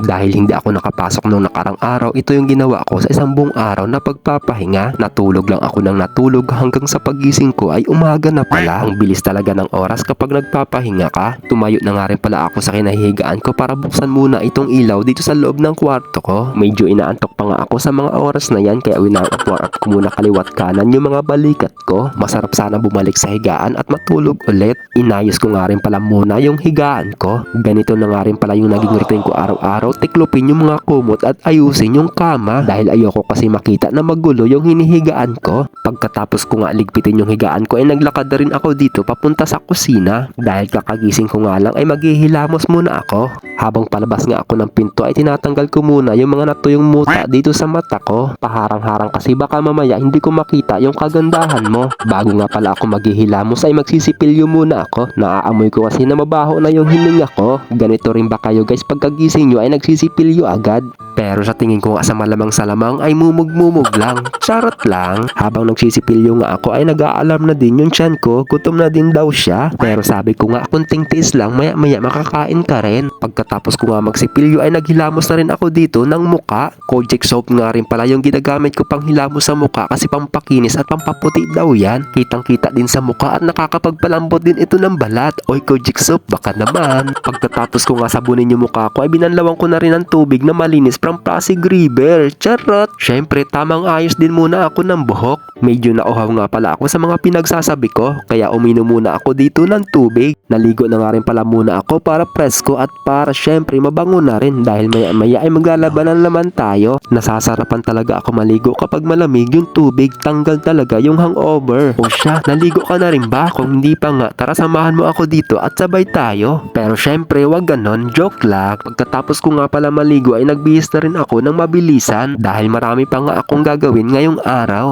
Dahil hindi ako nakapasok nung nakarang araw, ito yung ginawa ko sa isang buong araw na pagpapahinga. Natulog lang ako ng natulog hanggang sa pagising ko ay umaga na pala. Ang bilis talaga ng oras kapag nagpapahinga ka. Tumayo na nga rin pala ako sa kinahigaan ko para buksan muna itong ilaw dito sa loob ng kwarto ko. Medyo inaantok pa nga ako sa mga oras na yan kaya winang-upward ko muna kaliwat kanan yung mga balikat ko. Masarap sana bumalik sa higaan at matulog ulit. Inayos ko nga rin pala muna yung higaan ko. Ganito na nga rin pala yung naging routine ko araw-araw. Tiklopin yung mga kumot at ayusin yung kama. Dahil ayoko kasi makita na magulo yung hinihigaan ko. Pagkatapos ko nga ligpitin yung higaan ko ay naglakad na rin ako dito papunta sa kusina. Dahil kakagising ko nga lang ay maghihilamos muna ako. Habang palabas nga ako ng pinto ay tinatanggal ko muna yung mga natuyong muta dito sa mata ko. Paharang-harang kasi baka mamaya hindi ko makita yung kagandahan mo. Bago nga pala ako maghihilamos ay magsisipilyo muna ako. Naaamoy ko kasi na mabaho na yung hininga ko. Ganito rin ba kayo guys pagkagising nyo ay nagsisipilyo agad? Pero sa tingin ko nga sa malamang salamang ay mumug-mumug lang. Charot lang. Habang nagsisipilyo nga ako ay nag-aalarm na din yung tiyan ko. Gutom na din daw siya. Pero sabi ko nga kunting tiis lang maya maya makakain ka rin. Pagkatapos ko nga magsipilyo ay naghilamos na rin ako dito ng muka. Kojic soap nga rin pala yung ginagamit ko pang hilamos sa muka kasi pampakinis at pampaputi daw yan. Kitang kita din sa muka at nakakapagpalambot din ito ng balat. Oy Kojic soap baka naman. Pagkatapos ko nga sabunin yung mukha ko ay binanlawan na rin ng tubig na malinis from Pasig River. Charot! Syempre tamang ayos din muna ako ng buhok. Medyo nauhaw nga pala ako sa mga pinagsasabi ko kaya uminom muna ako dito ng tubig. Naligo na nga rin pala muna ako para presko at para syempre mabango na rin dahil maya maya ay maglalabanan naman tayo. Nasasarapan talaga ako maligo kapag malamig yung tubig tanggal talaga yung hangover. O siya, naligo ka na rin ba? Kung hindi pa nga, tara samahan mo ako dito at sabay tayo. Pero syempre wag ganon, joke lang. Pagkatapos ko nga pala maligo ay nagbihis na rin ako ng mabilisan dahil marami pa nga akong gagawin ngayong araw.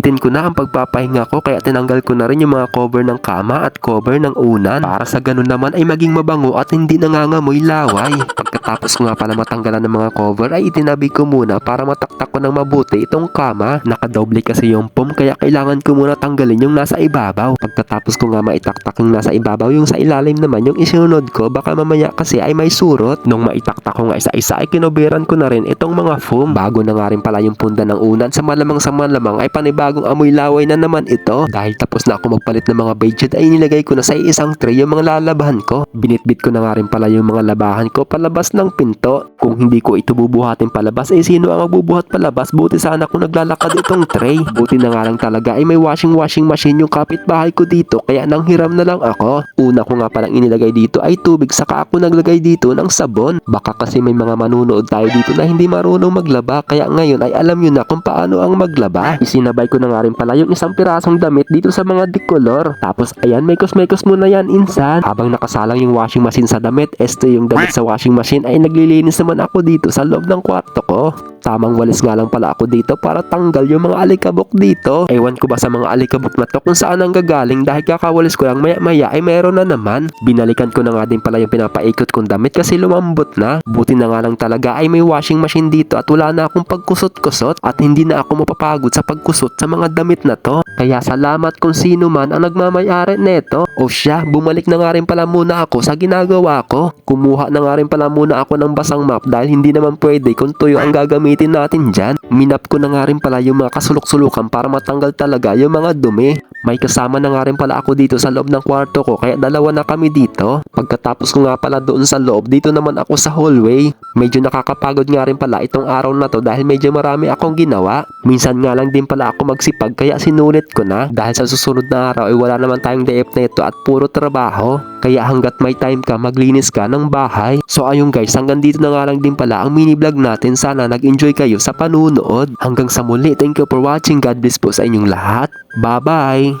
Susulitin ko na ang pagpapahinga ko kaya tinanggal ko na rin yung mga cover ng kama at cover ng unan para sa ganun naman ay maging mabango at hindi nangangamoy laway. Pagkatapos ko nga pala matanggalan ng mga cover ay itinabi ko muna para mataktak ko ng mabuti itong kama. Nakadoble kasi yung pom kaya kailangan ko muna tanggalin yung nasa ibabaw. Pagkatapos ko nga maitaktak yung nasa ibabaw yung sa ilalim naman yung isinunod ko baka mamaya kasi ay may surot. Nung maitaktak ko nga isa-isa ay kinoberan ko na rin itong mga foam. Bago na nga rin pala yung punda ng unan sa malamang sa malamang ay panibagong amoy laway na naman ito. Dahil tapos na ako magpalit ng mga bedsheet ay nilagay ko na sa isang tray yung mga lalabahan ko. Binitbit ko na nga rin pala yung mga labahan ko palabas ng pinto. Kung hindi ko ito bubuhatin palabas eh sino ang magbubuhat palabas? Buti sana kung naglalakad itong tray. Buti na nga lang talaga ay may washing washing machine yung kapitbahay ko dito kaya nang hiram na lang ako. Una ko nga palang inilagay dito ay tubig saka ako naglagay dito ng sabon. Baka kasi may mga manunood tayo dito na hindi marunong maglaba kaya ngayon ay alam nyo na kung paano ang maglaba. Isinabay ko na nga rin pala yung isang pirasong damit dito sa mga decolor. Tapos ayan, mekos-mekos muna yan insan. Habang nakasalang yung washing machine sa damit, este yung damit sa washing machine ay naglilinis naman ako dito sa loob ng kwarto ko. Tamang walis nga lang pala ako dito para tanggal yung mga alikabok dito. Ewan ko ba sa mga alikabok na to kung saan ang gagaling dahil kakawalis ko lang maya maya ay meron na naman. Binalikan ko na nga din pala yung pinapaikot kong damit kasi lumambot na. Buti na nga lang talaga ay may washing machine dito at wala na akong pagkusot-kusot at hindi na ako mapapagod sa pagkusot sa mga damit na to. Kaya salamat kung sino man ang nagmamayari neto. O siya, bumalik na nga rin pala muna ako sa ginagawa ko. Kumuha na nga rin pala muna ako ng basang map dahil hindi naman pwede kung tuyo ang gagamitin natin dyan. Minap ko na nga rin pala yung mga kasulok-sulukan para matanggal talaga yung mga dumi. May kasama na nga rin pala ako dito sa loob ng kwarto ko kaya dalawa na kami dito. Pagkatapos ko nga pala doon sa loob, dito naman ako sa hallway. Medyo nakakapagod nga rin pala itong araw na to dahil medyo marami akong ginawa. Minsan nga lang din pala ako magsipag kaya sinulit ko na. Dahil sa susunod na araw ay wala naman tayong day off nito at puro trabaho. Kaya hanggat may time ka, maglinis ka ng bahay. So ayun guys, hanggang dito na nga lang din pala ang mini vlog natin. Sana nag-enjoy kayo sa panunood. Hanggang sa muli, thank you for watching. God bless po sa inyong lahat. Bye-bye!